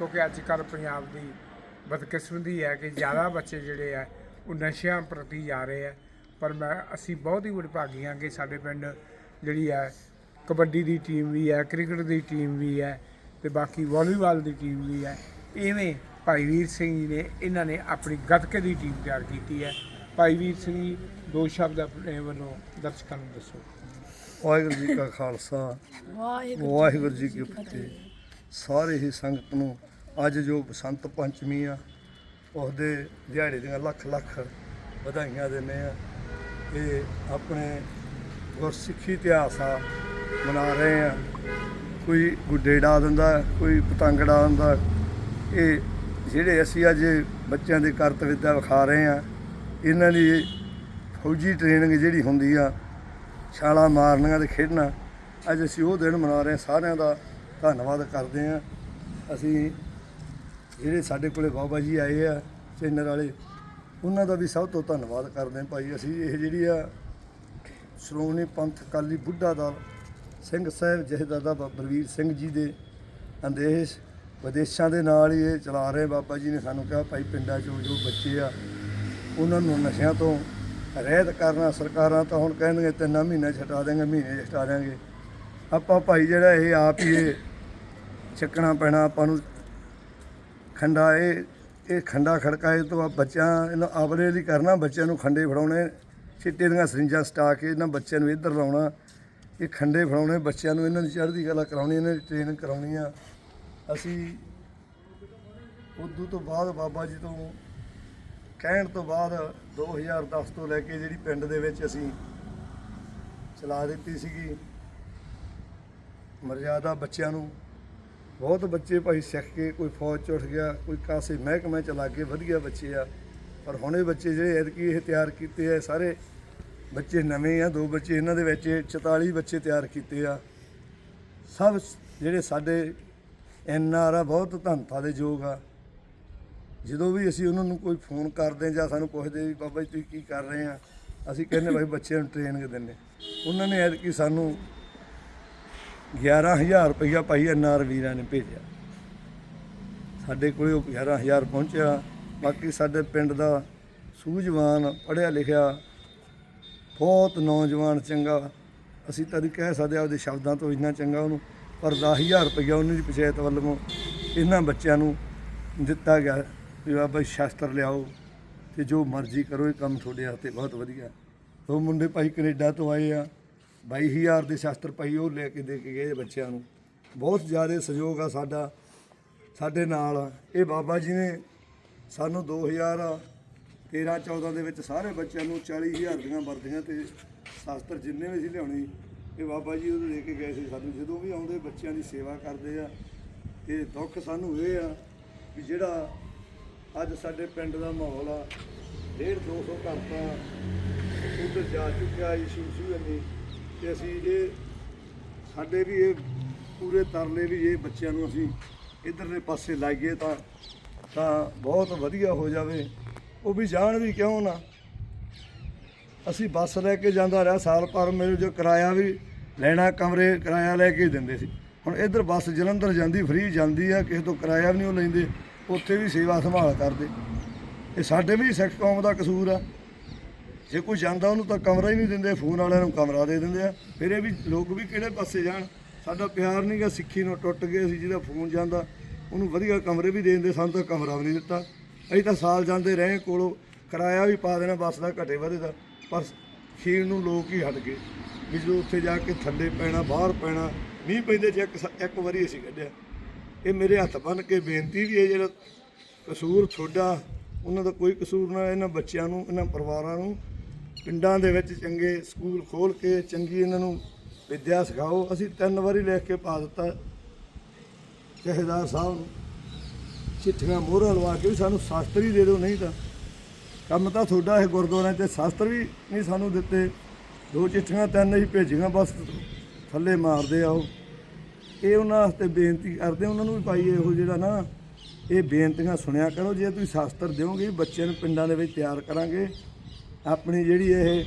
ਕਿਉਂਕਿ ਅੱਜ ਕੱਲ ਪੰਜਾਬ ਦੀ ਬਦਕਿਸਮਤੀ ਹੈ ਕਿ ਜ਼ਿਆਦਾ ਬੱਚੇ ਜਿਹੜੇ ਆ ਉਹ ਨਸ਼ਿਆਂ ਪ੍ਰਤੀ ਜਾ ਰਹੇ ਆ। ਪਰ ਮੈਂ ਅਸੀਂ ਬਹੁਤ ਹੀ ਵਡਭਾਗੀ ਹਾਂ ਕਿ ਸਾਡੇ ਪਿੰਡ ਜਿਹੜੀ ਹੈ ਕਬੱਡੀ ਦੀ ਟੀਮ ਵੀ ਹੈ ਕ੍ਰਿਕਟ ਦੀ ਟੀਮ ਵੀ ਹੈ ਤੇ ਬਾਕੀ ਵਾਲੀਬਾਲ ਦੀ ਟੀਮ ਵੀ ਹੈ। ਇਵੇਂ ਭਾਈ ਵੀਰ ਸਿੰਘ ਜੀ ਨੇ ਇਹਨਾਂ ਨੇ ਆਪਣੀ ਗੱਤਕੇ ਦੀ ਟੀਮ ਤਿਆਰ ਕੀਤੀ ਹੈ। ਭਾਈ ਵੀਰ ਸਿੰਘ ਜੀ ਦੋ ਸ਼ਬਦ ਆਪਣੇ ਵੱਲੋਂ ਦਰਸ਼ਕਾਂ ਨੂੰ ਦੱਸੋ। ਵਾਹਿਗੁਰੂ ਜੀ ਕਾ ਖਾਲਸਾ ਵਾਹਿਗੁਰੂ ਜੀ ਕੀ ਫਤਿਹ। ਸਾਰੇ ਹੀ ਸੰਗਤ ਨੂੰ ਅੱਜ ਜੋ ਬਸੰਤ ਪੰਚਮੀ ਆ, ਉਹਦੇ ਦਿਹਾੜੇ ਦੀਆਂ ਲੱਖ ਲੱਖ ਵਧਾਈਆਂ ਦਿੰਦੇ ਆ। ਇਹ ਆਪਣੇ ਗੁਰਸਿੱਖੀ ਇਤਿਹਾਸ ਆ, ਮਨਾ ਰਹੇ ਆ। ਕੋਈ ਗੁੱਡੇ ਡਾ ਦਿੰਦਾ, ਕੋਈ ਪਤੰਗ ਡਾ ਦਿੰਦਾ। ਇਹ ਜਿਹੜੇ ਅਸੀਂ ਅੱਜ ਬੱਚਿਆਂ ਦੇ ਕਰਤਵਿਤਾ ਵਿਖਾ ਰਹੇ ਆ, ਇਹਨਾਂ ਦੀ ਫੌਜੀ ਟ੍ਰੇਨਿੰਗ ਜਿਹੜੀ ਹੁੰਦੀ ਆ, ਛਾਲਾਂ ਮਾਰਨੀਆਂ ਤੇ ਖੇਡਣਾ, ਅੱਜ ਅਸੀਂ ਉਹ ਦਿਨ ਮਨਾ ਰਹੇ ਹਾਂ ਸਾਰਿਆਂ ਦਾ ਧੰਨਵਾਦ ਕਰਦੇ ਹਾਂ ਅਸੀਂ ਜਿਹੜੇ ਸਾਡੇ ਕੋਲੇ ਬਾਬਾ ਜੀ ਆਏ ਆ ਚੈਨਰ ਵਾਲੇ, ਉਹਨਾਂ ਦਾ ਵੀ ਸਭ ਤੋਂ ਧੰਨਵਾਦ ਕਰਦੇ ਹਾਂ ਭਾਈ। ਅਸੀਂ ਇਹ ਜਿਹੜੀ ਆ ਸ਼੍ਰੋਮਣੀ ਪੰਥ ਅਕਾਲੀ ਬੁੱਢਾ ਦਲ, ਸਿੰਘ ਸਾਹਿਬ ਜਹਦਾਦਾ ਬਲਵੀਰ ਸਿੰਘ ਜੀ ਦੇ ਅੰਦੇਸ਼ ਵਿਦੇਸ਼ਾਂ ਦੇ ਨਾਲ ਹੀ ਇਹ ਚਲਾ ਰਹੇ ਬਾਬਾ ਜੀ ਨੇ ਸਾਨੂੰ ਕਿਹਾ, ਭਾਈ ਪਿੰਡਾਂ 'ਚੋਂ ਜੋ ਬੱਚੇ ਆ, ਉਹਨਾਂ ਨੂੰ ਨਸ਼ਿਆਂ ਤੋਂ ਰਹਿਤ ਕਰਨਾ ਸਰਕਾਰਾਂ ਤਾਂ ਹੁਣ ਕਹਿੰਦੀਆਂ ਤਿੰਨ ਮਹੀਨੇ ਛਟਾ ਦੇਂਗੇ ਮਹੀਨੇ 'ਚ ਛਟਾ ਦੇਂਗੇ ਆਪਾਂ ਭਾਈ ਜਿਹੜਾ ਇਹ ਆਪ ਹੀ ਚੱਕਣਾ ਪੈਣਾ, ਆਪਾਂ ਨੂੰ ਖੰਡਾ ਇਹ ਇਹ ਖੰਡਾ ਖੜਕਾਏ ਤੋਂ ਆ ਬੱਚਿਆਂ, ਇਹਨਾਂ ਆਵਲੇ ਲਈ ਕਰਨਾ, ਬੱਚਿਆਂ ਨੂੰ ਖੰਡੇ ਫੜਾਉਣੇ, ਚਿੱਟੇ ਦੀਆਂ ਸਰਿੰਜਾਂ ਸਟਾ ਕੇ ਇਹਨਾਂ ਬੱਚਿਆਂ ਨੂੰ ਇੱਧਰ ਲਾਉਣਾ, ਇਹ ਖੰਡੇ ਫੜਾਉਣੇ, ਬੱਚਿਆਂ ਨੂੰ ਇਹਨਾਂ ਦੀ ਚੜ੍ਹਦੀ ਕਲਾ ਕਰਾਉਣੀ, ਇਹਨਾਂ ਦੀ ਟ੍ਰੇਨਿੰਗ ਕਰਾਉਣੀ ਆ। ਅਸੀਂ ਉਦੋਂ ਤੋਂ ਬਾਅਦ ਬਾਬਾ ਜੀ ਤੋਂ ਕਹਿਣ ਤੋਂ ਬਾਅਦ 2010 ਤੋਂ ਲੈ ਕੇ ਜਿਹੜੀ ਪਿੰਡ ਦੇ ਵਿੱਚ ਅਸੀਂ ਚਲਾ ਦਿੱਤੀ ਸੀਗੀ। ਮਰਜ਼ਾਦਾ ਬੱਚਿਆਂ ਨੂੰ ਬਹੁਤ ਬੱਚੇ ਭਾਈ ਸਿੱਖ ਕੇ ਕੋਈ ਫੌਜ ਚ ਉੱਠ ਗਿਆ, ਕੋਈ ਕਾਸੇ ਮਹਿਕਮੇ ਚ ਲੱਗ ਗਏ, ਵਧੀਆ ਬੱਚੇ ਆ। ਪਰ ਹੁਣੇ ਬੱਚੇ ਜਿਹੜੇ ਐਤਕੀ ਇਹ ਤਿਆਰ ਕੀਤੇ ਆ ਸਾਰੇ ਬੱਚੇ ਨਵੇਂ ਆ, ਦੋ ਬੱਚੇ ਇਹਨਾਂ ਦੇ ਵਿੱਚ 44 ਬੱਚੇ ਤਿਆਰ ਕੀਤੇ ਆ। ਸਭ ਜਿਹੜੇ ਸਾਡੇ ਐਨ ਆਰ ਆ ਬਹੁਤ ਧੰਨਤਾ ਦੇ ਯੋਗ ਆ। ਜਦੋਂ ਵੀ ਅਸੀਂ ਉਹਨਾਂ ਨੂੰ ਕੋਈ ਫੋਨ ਕਰਦੇ ਹਾਂ ਜਾਂ ਸਾਨੂੰ ਪੁੱਛਦੇ ਵੀ ਬਾਬਾ ਜੀ ਤੁਸੀਂ ਕੀ ਕਰ ਰਹੇ ਆ, ਅਸੀਂ ਕਹਿੰਦੇ ਭਾਈ ਬੱਚਿਆਂ ਨੂੰ ਟ੍ਰੇਨਿੰਗ ਦਿੰਦੇ ਉਹਨਾਂ ਨੇ ਐਤਕੀ ਸਾਨੂੰ 11000 ਰੁਪਈਆ ਭਾਈ ਐਨਆਰ ਵੀਰਾਂ ਨੇ ਭੇਜਿਆ। ਸਾਡੇ ਕੋਲੇ ਉਹ 11000 ਪਹੁੰਚਿਆ। ਬਾਕੀ ਸਾਡੇ ਪਿੰਡ ਦਾ ਸੂਝਵਾਨ, ਪੜ੍ਹਿਆ ਲਿਖਿਆ, ਬਹੁਤ ਨੌਜਵਾਨ ਚੰਗਾ। ਅਸੀਂ ਤਾਂ ਨਹੀਂ ਕਹਿ ਸਕਦੇ ਆਪਦੇ ਸ਼ਬਦਾਂ ਤੋਂ ਇੰਨਾ ਚੰਗਾ ਉਹਨੂੰ, ਪਰ 10000 ਰੁਪਈਆ ਉਹਨਾਂ ਦੀ ਪੰਚਾਇਤ ਵੱਲੋਂ ਇਹਨਾਂ ਬੱਚਿਆਂ ਨੂੰ ਦਿੱਤਾ ਗਿਆ ਵੀ ਬਾਬਾ ਜੀ ਸ਼ਾਸਤਰ ਲਿਆਓ ਤੇ ਜੋ ਮਰਜ਼ੀ ਕਰੋ, ਇਹ ਕੰਮ ਤੁਹਾਡੇ ਹੱਥੇ ਬਹੁਤ ਵਧੀਆ। ਉਹ ਮੁੰਡੇ ਭਾਈ ਕੈਨੇਡਾ ਤੋਂ ਆਏ ਆ। 22000 ਦੇ ਸ਼ਸਤਰ ਪਈ ਉਹ ਲੈ ਕੇ ਦੇ ਕੇ ਗਏ ਬੱਚਿਆਂ ਨੂੰ। ਬਹੁਤ ਜ਼ਿਆਦਾ ਸਹਿਯੋਗ ਆ ਸਾਡਾ, ਸਾਡੇ ਨਾਲ। ਇਹ ਬਾਬਾ ਜੀ ਨੇ ਸਾਨੂੰ 2013 14 ਦੇ ਵਿੱਚ ਸਾਰੇ ਬੱਚਿਆਂ ਨੂੰ 40000 ਦੀਆਂ ਵਰਦੀਆਂ ਤੇ ਸ਼ਸਤਰ ਜਿੰਨੇ ਵੀ ਸੀ ਲਿਆਉਣੇ, ਇਹ ਬਾਬਾ ਜੀ ਉਹ ਦੇ ਕੇ ਗਏ ਸੀ ਸਾਨੂੰ। ਜਦੋਂ ਵੀ ਆਉਂਦੇ ਬੱਚਿਆਂ ਦੀ ਸੇਵਾ ਕਰਦੇ ਆ ਤੇ ਦੁੱਖ ਸਾਨੂੰ ਇਹ ਆ ਕਿ ਜਿਹੜਾ ਅੱਜ ਸਾਡੇ ਪਿੰਡ ਦਾ ਮਾਹੌਲ ਆ 1.5 200 ਘਰ ਤਾਂ ਉਧਰ ਜਾ ਚੁੱਕਿਆ ਇਸ਼ੂ ਸੀ ਨਹੀਂ ਤੇ ਅਸੀਂ ਇਹ ਸਾਡੇ ਵੀ ਇਹ ਪੂਰੇ ਤਰਲੇ ਵੀ ਇਹ ਬੱਚਿਆਂ ਨੂੰ ਅਸੀਂ ਇਧਰਲੇ ਪਾਸੇ ਲਾਈਏ ਤਾਂ ਤਾਂ ਬਹੁਤ ਵਧੀਆ ਹੋ ਜਾਵੇ। ਉਹ ਵੀ ਜਾਣ ਵੀ ਕਿਉਂ ਨਾ? ਅਸੀਂ ਬੱਸ ਲੈ ਕੇ ਜਾਂਦਾ ਰਿਹਾ, ਸਾਲ ਭਰ ਮੈਨੂੰ ਜੋ ਕਿਰਾਇਆ ਵੀ ਲੈਣਾ, ਕਮਰੇ ਕਿਰਾਇਆ ਲੈ ਕੇ ਦਿੰਦੇ ਸੀ। ਹੁਣ ਇਧਰ ਬੱਸ ਜਲੰਧਰ ਜਾਂਦੀ, ਫ੍ਰੀ ਜਾਂਦੀ ਆ, ਕਿਸੇ ਤੋਂ ਕਿਰਾਇਆ ਵੀ ਨਹੀਂ ਉਹ ਲੈਂਦੇ, ਉੱਥੇ ਵੀ ਸੇਵਾ ਸੰਭਾਲ ਕਰਦੇ। ਇਹ ਸਾਡੇ ਵੀ ਸਿੱਖ ਕੌਮ ਦਾ ਕਸੂਰ ਆ। ਜੇ ਕੋਈ ਜਾਂਦਾ, ਉਹਨੂੰ ਤਾਂ ਕਮਰਾ ਹੀ ਨਹੀਂ ਦਿੰਦੇ, ਫੋਨ ਵਾਲਿਆਂ ਨੂੰ ਕਮਰਾ ਦੇ ਦਿੰਦੇ ਆ। ਫਿਰ ਇਹ ਵੀ ਲੋਕ ਵੀ ਕਿਹੜੇ ਪਾਸੇ ਜਾਣ? ਸਾਡਾ ਪਿਆਰ ਨਹੀਂਗਾ ਸਿੱਖੀ ਨੂੰ ਟੁੱਟ ਗਏ ਸੀ ਜਿਹਦਾ ਫੋਨ ਜਾਂਦਾ, ਉਹਨੂੰ ਵਧੀਆ ਕਮਰੇ ਵੀ ਦੇ ਦਿੰਦੇ, ਸਾਨੂੰ ਤਾਂ ਕਮਰਾ ਵੀ ਨਹੀਂ ਦਿੱਤਾ। ਅਸੀਂ ਤਾਂ ਸਾਲ ਜਾਂਦੇ ਰਹੇ, ਕੋਲੋਂ ਕਿਰਾਇਆ ਵੀ ਪਾ ਦੇਣਾ, ਬੱਸ ਦਾ ਘਟੇ ਵਧੇ ਦਾ, ਪਰ ਖੀਰ ਨੂੰ ਲੋਕ ਹੀ ਹਟ ਗਏ। ਵੀ ਜਦੋਂ ਉੱਥੇ ਜਾ ਕੇ ਥੱਲੇ ਪੈਣਾ, ਬਾਹਰ ਪੈਣਾ, ਮੀਂਹ ਪੈਂਦੇ ਜੇ ਇੱਕ ਵਾਰੀ ਅਸੀਂ ਕੱਢਿਆ। ਇਹ ਮੇਰੇ ਹੱਥ ਬੰਨ ਕੇ ਬੇਨਤੀ ਵੀ ਹੈ, ਜਿਹੜਾ ਕਸੂਰ ਤੁਹਾਡਾ, ਉਹਨਾਂ ਦਾ ਕੋਈ ਕਸੂਰ ਨਾ, ਇਹਨਾਂ ਬੱਚਿਆਂ ਨੂੰ, ਇਹਨਾਂ ਪਰਿਵਾਰਾਂ ਨੂੰ ਪਿੰਡਾਂ ਦੇ ਵਿੱਚ ਚੰਗੇ ਸਕੂਲ ਖੋਲ ਕੇ ਚੰਗੀ ਇਹਨਾਂ ਨੂੰ ਵਿਦਿਆ ਸਿਖਾਓ। ਅਸੀਂ ਤਿੰਨ ਵਾਰੀ ਲਿਖ ਕੇ ਪਾ ਦਿੱਤਾ। ਜਹੇਦਾਰ ਸਾਹਿਬ ਨੂੰ ਚਿੱਠੀਆਂ ਮੋਹਰਾਂ ਲਵਾ ਕੇ ਵੀ ਸਾਨੂੰ ਸ਼ਾਸਤਰ ਹੀ ਦੇ ਦਿਓ, ਨਹੀਂ ਤਾਂ ਕੰਮ ਤਾਂ ਤੁਹਾਡਾ ਇਹ ਗੁਰਦੁਆਰਿਆਂ 'ਚ। ਸ਼ਾਸਤਰ ਵੀ ਨਹੀਂ ਸਾਨੂੰ ਦਿੱਤੇ। ਦੋ ਚਿੱਠੀਆਂ, ਤਿੰਨ ਹੀ ਭੇਜੀਆਂ, ਬਸ ਥੱਲੇ ਮਾਰਦੇ ਆਓ। ਇਹ ਉਹਨਾਂ ਵਾਸਤੇ ਬੇਨਤੀ ਕਰਦੇ, ਉਹਨਾਂ ਨੂੰ ਵੀ ਭਾਈ ਇਹੋ ਜਿਹੜਾ ਨਾ, ਇਹ ਬੇਨਤੀਆਂ ਸੁਣਿਆ ਕਰੋ। ਜੇ ਤੁਸੀਂ ਸ਼ਾਸਤਰ ਦਿਓਗੇ, ਬੱਚਿਆਂ ਨੂੰ ਪਿੰਡਾਂ ਦੇ ਵਿੱਚ ਤਿਆਰ ਕਰਾਂਗੇ। ਆਪਣੀ ਜਿਹੜੀ ਇਹ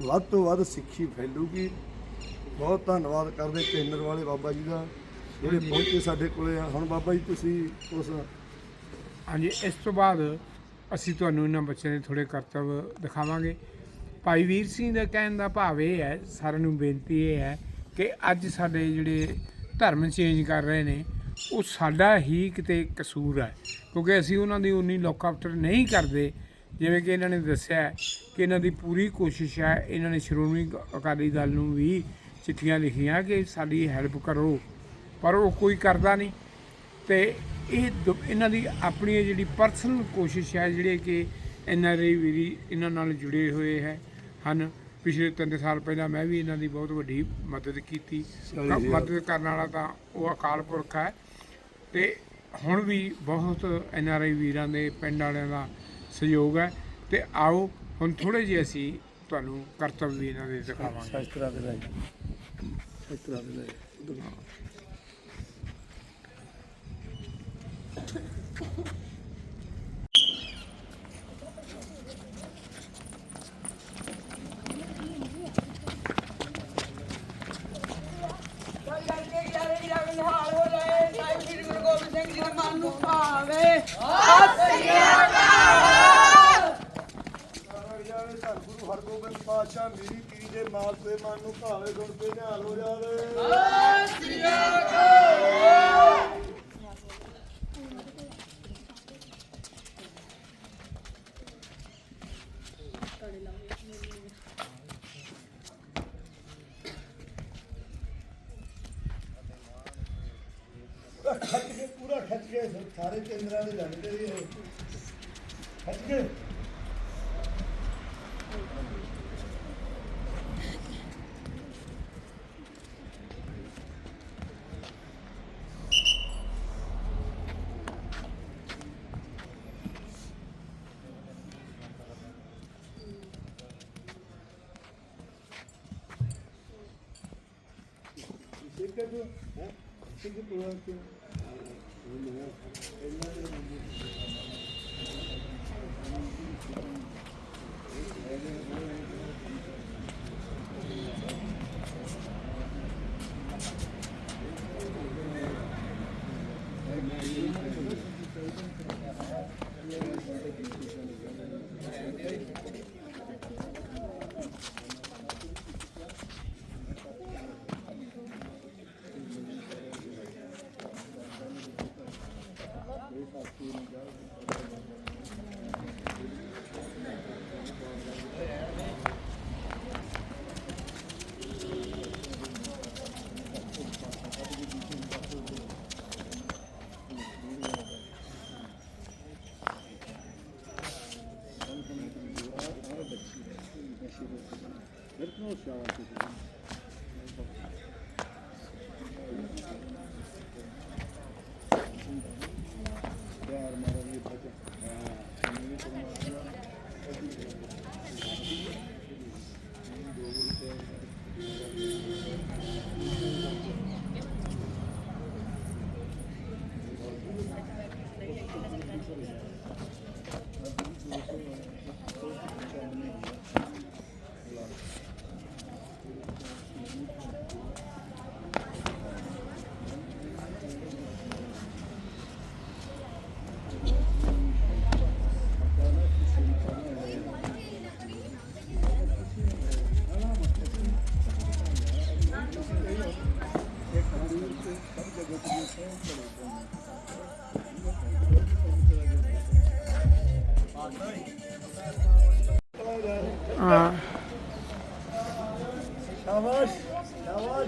ਵੱਧ ਤੋਂ ਵੱਧ ਸਿੱਖੀ ਫੈਲੂਗੀ। ਬਹੁਤ ਧੰਨਵਾਦ ਕਰਦੇ ਕੇਂਦਰ ਵਾਲੇ ਬਾਬਾ ਜੀ ਦਾ ਜਿਹੜੇ ਪਹੁੰਚੇ ਸਾਡੇ ਕੋਲੇ ਆ। ਹੁਣ ਬਾਬਾ ਜੀ ਤੁਸੀਂ ਉਸ ਹਾਂਜੀ ਇਸ ਤੋਂ ਬਾਅਦ ਅਸੀਂ ਤੁਹਾਨੂੰ ਇਹਨਾਂ ਬੱਚਿਆਂ ਦੇ ਥੋੜੇ ਕਰਤੱਵ ਦਿਖਾਵਾਂਗੇ। ਭਾਈ ਵੀਰ ਸਿੰਘ ਦਾ ਕਹਿਣ ਦਾ ਭਾਵ ਇਹ ਹੈ ਸਾਰਿਆਂ ਨੂੰ ਬੇਨਤੀ ਇਹ ਹੈ ਕਿ ਅੱਜ ਸਾਡੇ ਜਿਹੜੇ ਧਰਮ ਚੇਂਜ ਕਰ ਰਹੇ ਨੇ ਉਹ ਸਾਡਾ ਹੀ ਕਿਤੇ ਕਸੂਰ ਹੈ। ਕਿਉਂਕਿ ਅਸੀਂ ਉਹਨਾਂ ਦੀ ਉਨੀ ਲੋਕ ਆਫਟਰ ਨਹੀਂ ਕਰਦੇ। ਜਿਵੇਂ ਕਿ ਇਹਨਾਂ ਨੇ ਦੱਸਿਆ ਕਿ ਇਹਨਾਂ ਦੀ ਪੂਰੀ ਕੋਸ਼ਿਸ਼ ਹੈ ਇਹਨਾਂ ਨੇ ਸ਼੍ਰੋਮਣੀ ਅਕਾਲੀ ਦਲ ਨੂੰ ਵੀ ਚਿੱਠੀਆਂ ਲਿਖੀਆਂ ਕਿ ਸਾਡੀ ਹੈਲਪ ਕਰੋ ਪਰ ਉਹ ਕੋਈ ਕਰਦਾ ਨਹੀਂ। ਤੇ ਇਹ ਇਹਨਾਂ ਦੀ ਆਪਣੀ ਜਿਹੜੀ ਪਰਸਨਲ ਕੋਸ਼ਿਸ਼ ਹੈ ਜਿਹੜੇ ਕਿ ਐਨ ਆਰ ਆਈ ਵੀਰੀ ਇਹਨਾਂ ਨਾਲ ਜੁੜੇ ਹੋਏ ਹੈ ਹਨ। ਪਿਛਲੇ 3 ਸਾਲ ਪਹਿਲਾਂ ਮੈਂ ਵੀ ਇਹਨਾਂ ਦੀ ਬਹੁਤ ਵੱਡੀ ਮਦਦ ਕੀਤੀ। ਮਦਦ ਕਰਨ ਵਾਲਾ ਤਾਂ ਉਹ ਅਕਾਲ ਪੁਰਖ ਹੈ। ਤੇ ਹੁਣ ਵੀ ਬਹੁਤ ਐਨ ਆਰ ਆਈ ਵੀਰਾਂ ਦੇ ਪਿੰਡ ਵਾਲਿਆਂ ਦਾ ਸਹਿਯੋਗ ਹੈ। ਤੇ ਆਓ ਹੁਣ ਥੋੜੇ ਜਿਹੇ ਅਸੀਂ ਤੁਹਾਨੂੰ ਕਰਤੱਵ ਵੀ ਇਹਨਾਂ ਦੇ ਦਿਖਾਵਾਂਗੇ। ਦੇ ਲਈ ਸ਼ਾਸਤਰਾਂ ਦੇ ਲਈ ਹੋ ਜਾਏ ਸ੍ਰੀ ਗੁਰੂ ਗੋਬਿੰਦ ਸਿੰਘ ਜੀ ਦੇ ਮਨ ਨੂੰ ਭਾਵੇ ਜਾਵੇ ਸਤਿਗੁਰੂ ਹਰਗੋਬਿੰਦ ਪਾਤਸ਼ਾਹ ਮੇਰੀ ਪੀਰ ਦੇ ਮਾਲ ਤੇ ਮਨ ਨੂੰ ਭਾਵੇ ਗੁਣ ਤੇ ਨਿਹਾਲ ਹੋ ਜਾਵੇ। ਖੱਚ ਕੇ, ਪੂਰਾ ਖੱਚ ਕੇ ਸਾਰੇ ਕੇਂਦਰਾਂ ਦੇ ਲੱਗਦੇ ਇਹ। ਖੱਚ ਕੇ। ਠੀਕ ਹੈ ਪੂਰਾ ਕਿ ਹਾਂ ਸ਼ਾਬਾਸ਼ ਸ਼ਾਬਾਸ਼ ਬਹੁਤ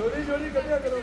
ਚਲੋ ਜੋੜੀ ਕੱਢਿਆ ਕਰੋ।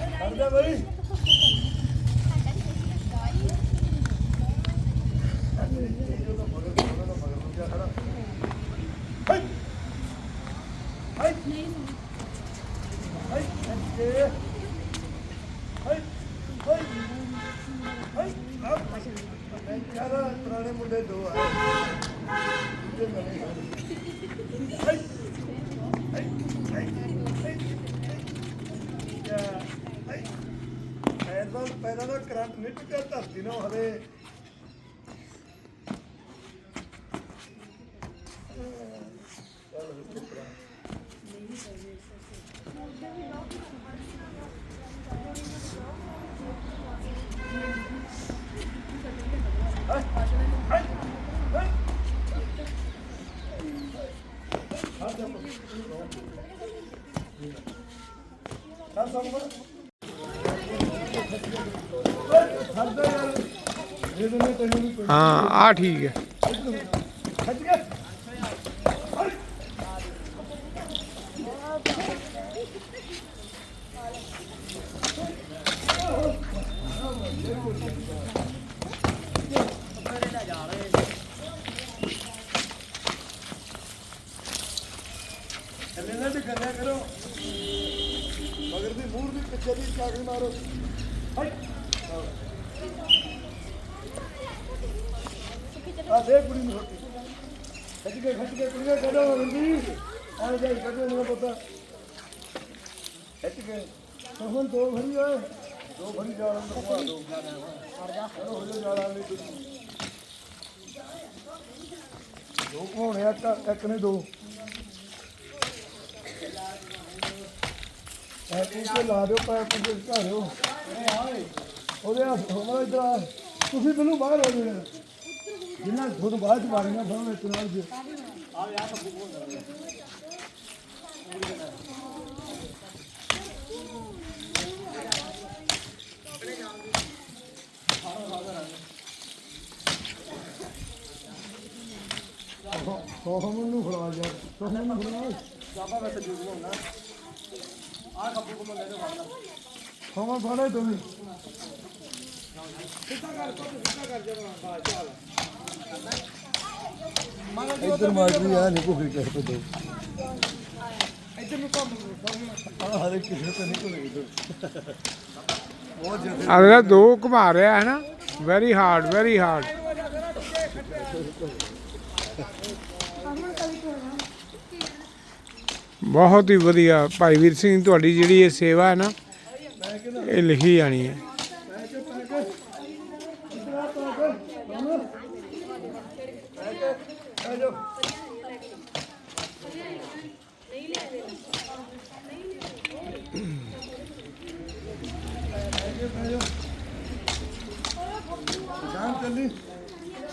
ਕਰਦਾ ਬਈ। ਪੁਰਾਣੇ ਮੁੰਡੇ ਦੋ ਆ ਪੈਰਾਂ ਦਾ ਕਰੰਟ ਨਹੀਂ ਟੁੱਟਿਆ ਧਰਤੀ ਨੂੰ ਹਲੇ ਚੱਲ ਸਭ ਖੜਦਾ ਯਾਰ ਦੇ ਦਿੰਦੇ ਤੈਨੂੰ ਵੀ ਹਾਂ ਆ ਠੀਕ ਹੈ। ਕਰੋ। ਮਗਰ ਦੀ ਮੂਰ ਦੀ ਪਿੱਛੇ ਦੀ ਚਾਕਰੀ ਮਾਰੋ ਹਾਈ ਆ ਦੇ ਕੁੜੀ ਨੂੰ ਰੋਟੀ ਖੱਜ ਕੇ ਖੱਜ ਕੇ ਕੁੜੀਆਂ ਕੱਢੋ ਰੰਦੀ ਆ ਜਾਈ, ਕੱਢੋ ਨਾ ਪਤਾ। ਖੱਜ ਕੇ। ਹੁਣ ਦੋ ਭਰੀ ਓਏ ਦੋ ਭਰੀ ਜਾਲਾਂ ਨੂੰ ਪਵਾ ਦੋ। ਕਰ ਜਾ ਹੋ ਜਾ ਜਾਲਾਂ ਲਈ ਤੁਸੀਂ ਦੋ ਕੋਣੇ ਆ, ਇੱਕ ਨੇ ਦੋ। ਐ ਤੇ ਲਾ ਦਿਓ, ਪੈਰ ਤੇ ਘਾਰਿਓ। ਉਹਦੇ ਹੱਥ ਹੋਣਾ ਇਧਰ ਤੁਸੀਂ ਮੈਨੂੰ ਬਾਹਰ ਹੋ ਜਾਣਾ। ਜਿੰਨਾ ਖੁਦ ਬਾਅਦ ਚ ਮਾਰੀਆਂ ਫੜਨ ਇੱਕ ਨਾਲ ਜੀ ਸੋਹਣ ਨੂੰ ਫੜਾ ਜਾ। ਸੋਹਣ ਨੂੰ ਫੜਾ। ਜਾਬਾ ਵੈਸੇ ਜੂਗ ਹੋਣਾ ਆ ਖੱਬੂ ਕੋ ਮੰਨੇ ਫੜਨਾ ਸੋਹਣ ਫੜੇ ਤੁਸੀਂ ਇੱਧਰ ਮਾਰਦੀ ਆ ਨਹੀਂ ਕੋਈ ਕਿਸੇ ਤੋਂ ਦੋ ਇੱਧਰ ਨੂੰ ਕੰਮ ਆ ਹਰੇ ਕਿਸੇ ਤੋਂ। ਨਹੀਂ ਕੋਈ ਇੱਧਰ ਅਗਲਾ ਦੋ ਘੁਮਾ ਰਿਹਾ ਹੈ ਨਾ ਵੈਰੀ ਹਾਰਡ ਵੈਰੀ ਹਾਰਡ ਬਹੁਤ ਹੀ ਵਧੀਆ। ਭਾਈ ਵੀਰ ਸਿੰਘ, ਤੁਹਾਡੀ ਜਿਹੜੀ ਇਹ ਸੇਵਾ ਹੈ ਨਾ, ਇਹ ਲਿਖੀ ਜਾਣੀ ਹੈ ਜਾਨ ਚੱਲੀ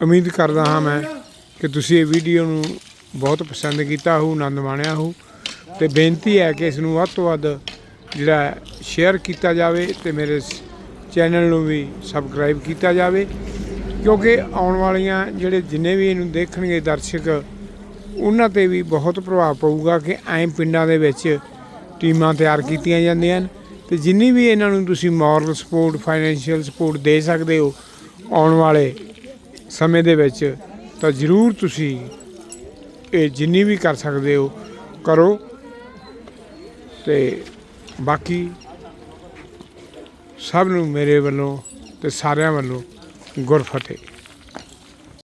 ਉਮੀਦ ਕਰਦਾ ਹਾਂ ਮੈਂ ਕਿ ਤੁਸੀਂ ਇਹ ਵੀਡੀਓ ਨੂੰ ਬਹੁਤ ਪਸੰਦ ਕੀਤਾ ਹੋਊ, ਆਨੰਦ ਮਾਣਿਆ ਹੋਊ। ਤੇ ਬੇਨਤੀ ਹੈ ਕਿ ਇਸ ਨੂੰ ਵੱਧ ਤੋਂ ਵੱਧ ਜਿਹੜਾ ਸ਼ੇਅਰ ਕੀਤਾ ਜਾਵੇ ਤੇ ਮੇਰੇ ਚੈਨਲ ਨੂੰ ਵੀ ਸਬਸਕ੍ਰਾਈਬ ਕੀਤਾ ਜਾਵੇ। ਕਿਉਂਕਿ ਆਉਣ ਵਾਲੀਆਂ ਜਿਹੜੇ ਜਿੰਨੇ ਵੀ ਇਹਨੂੰ ਦੇਖਣਗੇ ਦਰਸ਼ਕ, ਉਹਨਾਂ ਤੇ ਵੀ ਬਹੁਤ ਪ੍ਰਭਾਵ ਪਊਗਾ ਕਿ ਐਂ ਪਿੰਡਾਂ ਦੇ ਵਿੱਚ ਟੀਮਾਂ ਤਿਆਰ ਕੀਤੀਆਂ ਜਾਂਦੀਆਂ ਹਨ। ਤੇ ਜਿੰਨੀ ਵੀ ਇਹਨਾਂ ਨੂੰ ਤੁਸੀਂ ਮੋਰਲ ਸਪੋਰਟ ਫਾਈਨੈਂਸ਼ੀਅਲ ਸਪੋਰਟ ਦੇ ਸਕਦੇ ਹੋ, ਆਉਣ ਵਾਲੇ ਸਮੇਂ ਦੇ ਵਿੱਚ ਤਾਂ ਜ਼ਰੂਰ ਤੁਸੀਂ ਇਹ ਜਿੰਨੀ ਵੀ ਕਰ ਸਕਦੇ ਹੋ, ਕਰੋ। ਤੇ ਬਾਕੀ ਸਭ ਨੂੰ ਮੇਰੇ ਵੱਲੋਂ ਤੇ ਸਾਰਿਆਂ ਵੱਲੋਂ ਗੁਰਫਤਿਹ।